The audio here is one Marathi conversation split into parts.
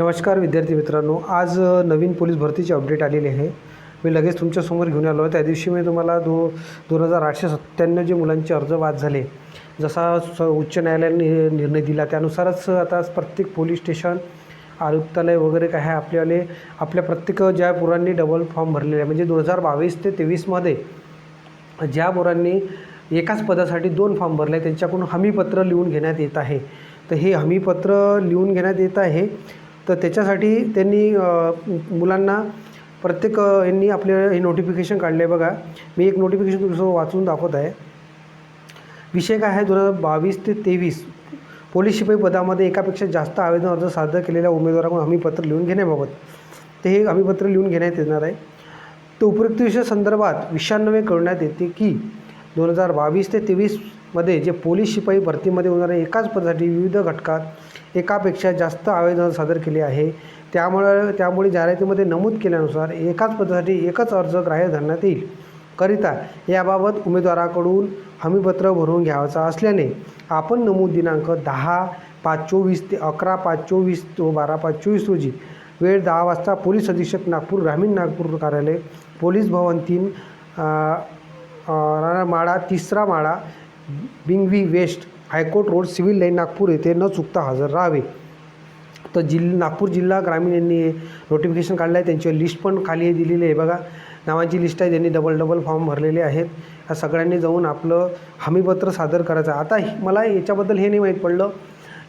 नमस्कार विद्यार्थी मित्रांनो. आज नवीन पोलीस भरतीची अपडेट आलेली आहे. मी लगेच तुमच्यासमोर घेऊन आलो त्या दिवशी मी तुम्हाला दो दोन हजार आठशे सत्त्याण्णव जे मुलांचे अर्ज बाद झाले जसा स उच्च न्यायालयाने निर्णय दिला त्यानुसारच आता प्रत्येक पोलीस स्टेशन आयुक्तालय वगैरे काय आहे आपल्याले आपल्या प्रत्येक ज्या पोरांनी डबल फॉर्म भरलेले आहे म्हणजे दोन हजार बावीस ते तेवीसमध्ये ज्या पोरांनी एकाच पदासाठी दोन फॉर्म भरले त्यांच्याकडून हमीपत्र लिहून घेण्यात येत आहे. तर हे हमीपत्र लिहून घेण्यात येत आहे. तर त्याच्यासाठी त्यांनी मुलांना प्रत्येक यांनी आपले हे नोटिफिकेशन काढले आहे बघा. मी एक नोटिफिकेशन तुमचं वाचून दाखवत आहे. विषय काय आहे? दोन हजार बावीस ते तेवीस. पोलीस शिपाई पदामध्ये एकापेक्षा जास्त आवेदन अर्ज सादर केलेल्या उमेदवाराकडून हमीपत्र लिहून घेण्याबाबत. ते हे हमीपत्र लिहून घेण्यात येणार आहे. तर उपयुक्त विषय संदर्भात विषयान्वये कळण्यात येते की दोन हजार बावीस ते तेवीस मध्ये जे पोलीस शिपाई भरतीमध्ये होणाऱ्या एकाच पदासाठी विविध घटकात एकापेक्षा जास्त आवेदन सादर केले आहे. त्यामुळे त्यामुळे जाहिरातीमध्ये नमूद केल्यानुसार एकाच पदासाठी एकच अर्ज ग्राह्य धरण्यात येईल. करिता याबाबत उमेदवाराकडून हमीपत्र भरून घ्यावयाचा असल्याने आपण नमूद दिनांक दहा पाच चोवीस ते अकरा पाच चोवीस तो बारा पाच चोवीस रोजी वेळ दहा वाजता पोलीस अधीक्षक नागपूर ग्रामीण नागपूर कार्यालय पोलीस भवन तीन माळा तिसरा माळा बिंगवी west high court road civil line Nagpur येथे न चुकता हजर राहावे. तर जिल्हा नागपूर जिल्हा ग्रामीण यांनी नोटिफिकेशन काढलं आहे त्यांची लिस्ट पण खाली दिलेली आहे. बघा नावांची लिस्ट आहे. त्यांनी डबल डबल फॉर्म भरलेले आहेत. ह्या सगळ्यांनी जाऊन आपलं हमीपत्र सादर करायचं. आहे आता मला याच्याबद्दल हे नाही माहीत पडलं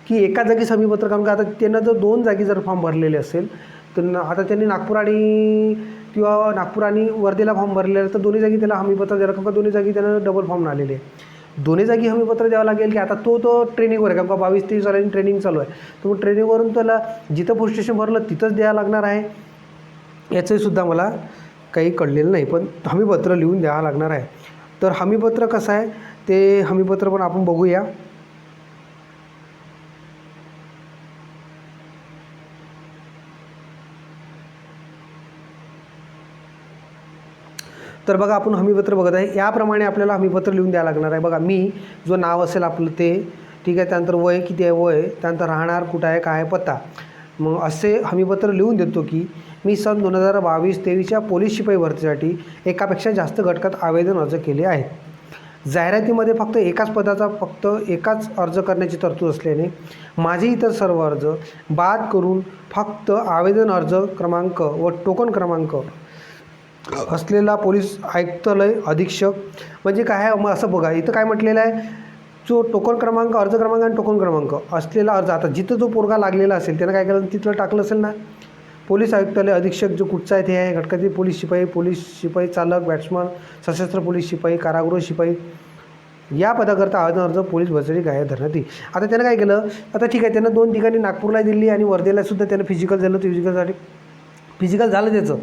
की एका जागीच हमीपत्र कारण का? आता त्यांना जर दोन जागी जर फॉर्म भरलेले असेल तर न- आता त्यांनी नागपूर आणि किंवा नागपूर आणि वर्धेला फॉर्म भरलेला आहे, तर दोन्ही जागी त्याला हमीपत्र द्यायला कारण का? दोन्ही जागी त्यांना डबल फॉर्म आलेले आहे दोन्ही जागी हमीपत्र द्यावं लागेल की आता तो तो ट्रेनिंगवर आहे. कारण का बावीस तेवीस वाल्यानी ट्रेनिंग चालू आहे. तर मग ट्रेनिंगवरून त्याला जिथं पोलीस स्टेशन भरलं तिथंच द्यावं लागणार आहे. याचंसुद्धा मला काही कळलेलं नाही पण हमीपत्र लिहून द्यावं लागणार आहे. तर हमीपत्र कसं आहे ते हमीपत्र पण आपण बघूया. तर बघा आपण हमीपत्र बघत आहे. याप्रमाणे आपल्याला हमीपत्र लिहून द्यावं लागणार आहे. बघा मी जो नाव असेल आपलं ते ठीक आहे त्यानंतर वय किती आहे वय त्यानंतर राहणार कुठं आहे काय आहे पत्ता. मग असे हमीपत्र लिहून देतो की मी सन दोन हजार बावीस तेवीसच्या पोलीस शिपाई भरतीसाठी एकापेक्षा जास्त घटकात आवेदन अर्ज केले आहेत. जाहिरातीमध्ये फक्त एकाच पदाचा फक्त एकाच अर्ज करण्याची तरतूद असल्याने माझे इतर सर्व अर्ज बाद करून फक्त आवेदन अर्ज क्रमांक व टोकन क्रमांक असलेला पोलीस आयुक्तालय अधीक्षक म्हणजे काय आहे? मग असं बघा इथं काय म्हटलेलं आहे? जो टोकन क्रमांक अर्ज क्रमांक आणि टोकन क्रमांक असलेला अर्ज आता जिथं जो पोरगा लागलेला असेल त्यानं काय केलं? तिथलं टाकलं असेल ना? पोलीस आयुक्तालय अधीक्षक जो कुठचा आहे ते आहे घटकातील पोलीस शिपाई पोलीस शिपाई चालक बॅट्समन सशस्त्र पोलीस शिपाई कारागृह शिपाई. या पदाकरता आवेदन अर्ज पोलीस भरतीसाठी गायब धरण्यात येईल. आता त्यानं काय केलं? आता ठीक आहे त्यानं दोन ठिकाणी नागपूरला दिली आणि वर्धेला सुद्धा त्यानं फिजिकल झालं फिजिकलसाठी फिजिकल झालं त्याचं.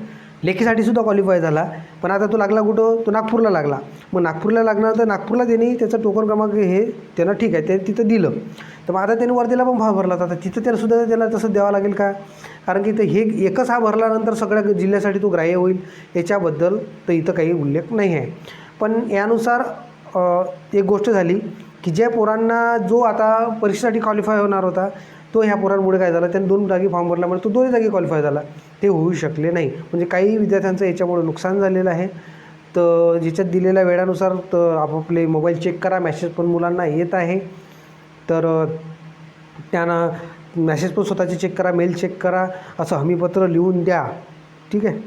लेखीसाठी सुद्धा क्वालिफाय झाला. पण आता तो लागला कुठं? तो नागपूरला लागला. मग नागपूरला लागणार तर नागपूरला त्यांनी त्याचं टोकन क्रमांक हे त्यानं ठीक आहे. ते तिथं दिलं. तर मग आता त्यांनी वर्धेला पण भाव भरला होता. तिथं त्याला सुद्धा त्याला तसं द्यावं लागेल का? कारण की ते हे एकच हा भरल्यानंतर सगळ्या जिल्ह्यासाठी तो ग्राह्य होईल. याच्याबद्दल तर इथं काही उल्लेख नाही आहे. पण यानुसार एक गोष्ट झाली की ज्या पोरांना जो आता परीक्षेसाठी क्वालिफाय होणार होता तो ह्या पोरांमुळे काय झाला त्याने दोन जागी फॉर्म भरल्यामुळे म्हणजे तो दोन्ही जागी क्वालिफाय झाला. ते होऊ शकले नाही. म्हणजे काही विद्यार्थ्यांचं याच्यामुळे नुकसान झालेलं आहे. तर ज्याच्यात दिलेल्या वेळानुसार तर आपापले मोबाईल चेक करा मॅसेज पण मुलांना येत आहे. तर त्यांना मॅसेज पण स्वतःचे चेक करा मेल चेक करा असं हमीपत्र लिहून द्या. ठीक आहे?